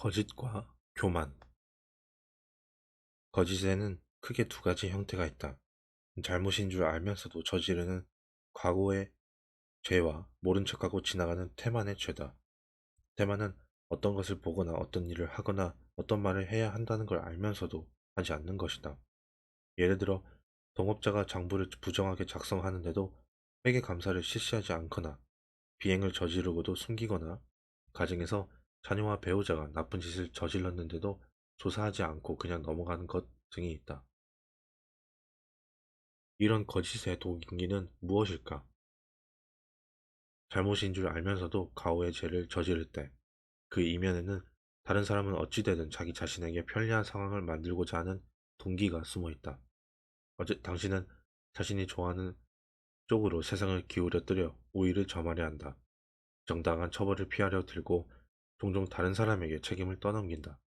거짓과 교만 거짓에는 크게 두 가지 형태가 있다. 잘못인 줄 알면서도 저지르는 과거의 죄와 모른 척하고 지나가는 태만의 죄다. 태만은 어떤 것을 보거나 어떤 일을 하거나 어떤 말을 해야 한다는 걸 알면서도 하지 않는 것이다. 예를 들어 동업자가 장부를 부정하게 작성하는데도 회계 감사를 실시하지 않거나 비행을 저지르고도 숨기거나 가정에서 자녀와 배우자가 나쁜 짓을 저질렀는데도 조사하지 않고 그냥 넘어가는 것 등이 있다. 이런 거짓의 동기는 무엇일까? 잘못인 줄 알면서도 가오의 죄를 저지를 때 그 이면에는 다른 사람은 어찌되든 자기 자신에게 편리한 상황을 만들고자 하는 동기가 숨어 있다. 어제 당신은 자신이 좋아하는 쪽으로 세상을 기울여뜨려 우위를 점하려 한다. 정당한 처벌을 피하려 들고 종종 다른 사람에게 책임을 떠넘긴다.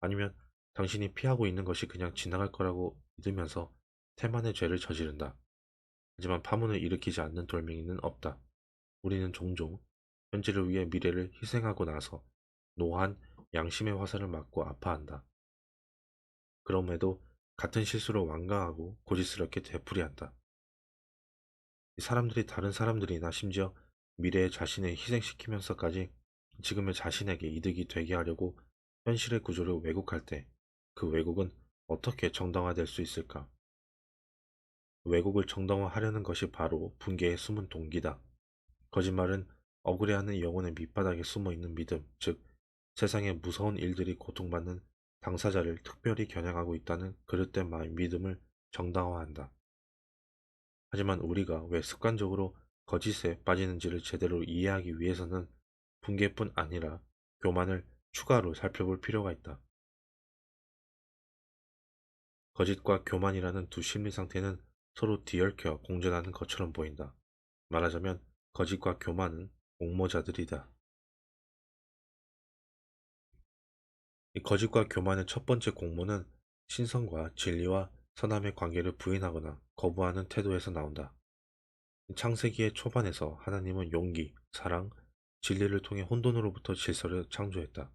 아니면 당신이 피하고 있는 것이 그냥 지나갈 거라고 믿으면서 태만의 죄를 저지른다. 하지만 파문을 일으키지 않는 돌멩이는 없다. 우리는 종종 현재를 위해 미래를 희생하고 나서 노한 양심의 화살을 맞고 아파한다. 그럼에도 같은 실수로 완강하고 고집스럽게 되풀이한다. 사람들이 다른 사람들이나 심지어 미래의 자신을 희생시키면서까지 지금의 자신에게 이득이 되게 하려고 현실의 구조를 왜곡할 때 그 왜곡은 어떻게 정당화될 수 있을까? 왜곡을 정당화하려는 것이 바로 분개의 숨은 동기다. 거짓말은 억울해하는 영혼의 밑바닥에 숨어 있는 믿음, 즉 세상의 무서운 일들이 고통받는 당사자를 특별히 겨냥하고 있다는 그릇된 마음 믿음을 정당화한다. 하지만 우리가 왜 습관적으로 거짓에 빠지는지를 제대로 이해하기 위해서는 분개뿐 아니라 교만을 추가로 살펴볼 필요가 있다. 거짓과 교만이라는 두 심리 상태는 서로 뒤얽혀 공존하는 것처럼 보인다. 말하자면 거짓과 교만은 옥모자들이다. 이 거짓과 교만의 첫 번째 공모는 신성과 진리와 선함의 관계를 부인하거나 거부하는 태도에서 나온다. 창세기의 초반에서 하나님은 용기, 사랑, 진리를 통해 혼돈으로부터 질서를 창조했다.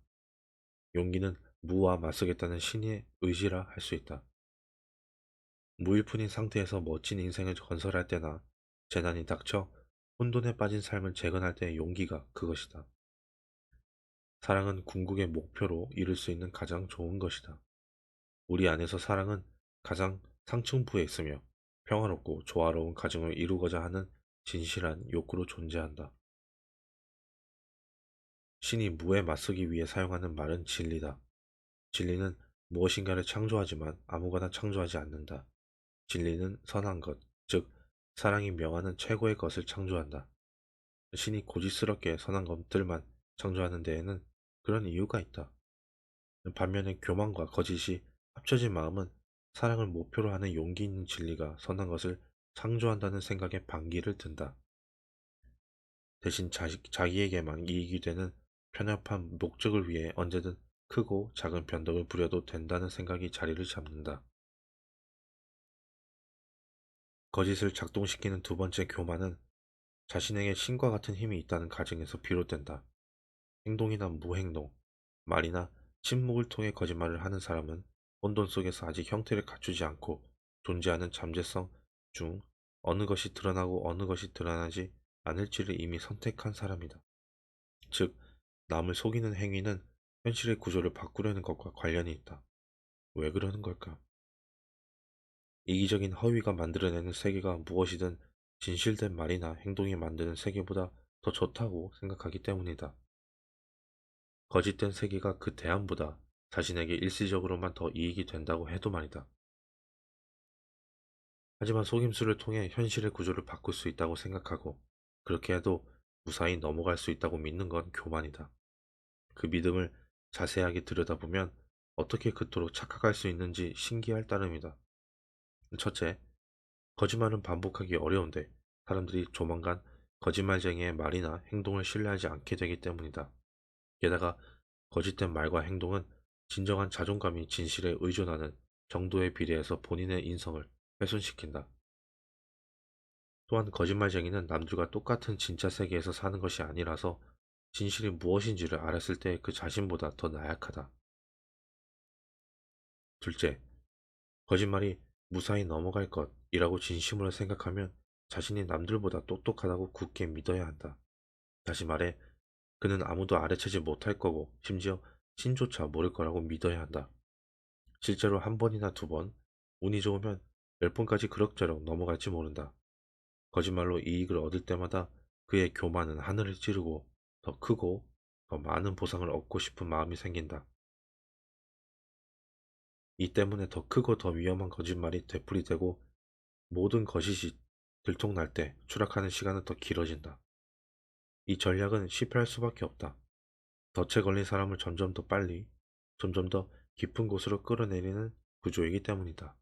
용기는 무와 맞서겠다는 신의 의지라 할 수 있다. 무일푼인 상태에서 멋진 인생을 건설할 때나 재난이 닥쳐 혼돈에 빠진 삶을 재건할 때의 용기가 그것이다. 사랑은 궁극의 목표로 이룰 수 있는 가장 좋은 것이다. 우리 안에서 사랑은 가장 상층부에 있으며 평화롭고 조화로운 가정을 이루고자 하는 진실한 욕구로 존재한다. 신이 무에 맞서기 위해 사용하는 말은 진리다. 진리는 무엇인가를 창조하지만 아무거나 창조하지 않는다. 진리는 선한 것, 즉 사랑이 명하는 최고의 것을 창조한다. 신이 고집스럽게 선한 것들만 창조하는 데에는 그런 이유가 있다. 반면에 교만과 거짓이 합쳐진 마음은 사랑을 목표로 하는 용기 있는 진리가 선한 것을 창조한다는 생각에 반기를 든다. 대신 자기, 자기에게만 이익이 되는 편협한 목적을 위해 언제든 크고 작은 변덕을 부려도 된다는 생각이 자리를 잡는다. 거짓을 작동시키는 두 번째 교만은 자신에게 신과 같은 힘이 있다는 가정에서 비롯된다. 행동이나 무행동, 말이나 침묵을 통해 거짓말을 하는 사람은 혼돈 속에서 아직 형태를 갖추지 않고 존재하는 잠재성 중 어느 것이 드러나고 어느 것이 드러나지 않을지를 이미 선택한 사람이다. 즉, 남을 속이는 행위는 현실의 구조를 바꾸려는 것과 관련이 있다. 왜 그러는 걸까? 이기적인 허위가 만들어내는 세계가 무엇이든 진실된 말이나 행동이 만드는 세계보다 더 좋다고 생각하기 때문이다. 거짓된 세계가 그 대안보다 자신에게 일시적으로만 더 이익이 된다고 해도 말이다. 하지만 속임수를 통해 현실의 구조를 바꿀 수 있다고 생각하고 그렇게 해도 무사히 넘어갈 수 있다고 믿는 건 교만이다. 그 믿음을 자세하게 들여다보면 어떻게 그토록 착각할 수 있는지 신기할 따름이다. 첫째, 거짓말은 반복하기 어려운데 사람들이 조만간 거짓말쟁이의 말이나 행동을 신뢰하지 않게 되기 때문이다. 게다가 거짓된 말과 행동은 진정한 자존감이 진실에 의존하는 정도에 비례해서 본인의 인성을 훼손시킨다. 또한 거짓말쟁이는 남들과 똑같은 진짜 세계에서 사는 것이 아니라서 진실이 무엇인지를 알았을 때 그 자신보다 더 나약하다. 둘째, 거짓말이 무사히 넘어갈 것이라고 진심으로 생각하면 자신이 남들보다 똑똑하다고 굳게 믿어야 한다. 다시 말해, 그는 아무도 아래채지 못할 거고 심지어 신조차 모를 거라고 믿어야 한다. 실제로 한 번이나 두 번, 운이 좋으면 열 번까지 그럭저럭 넘어갈지 모른다. 거짓말로 이익을 얻을 때마다 그의 교만은 하늘을 찌르고 더 크고 더 많은 보상을 얻고 싶은 마음이 생긴다. 이 때문에 더 크고 더 위험한 거짓말이 되풀이되고 모든 거짓이 들통날 때 추락하는 시간은 더 길어진다. 이 전략은 실패할 수밖에 없다. 덫에 걸린 사람을 점점 더 빨리, 점점 더 깊은 곳으로 끌어내리는 구조이기 때문이다.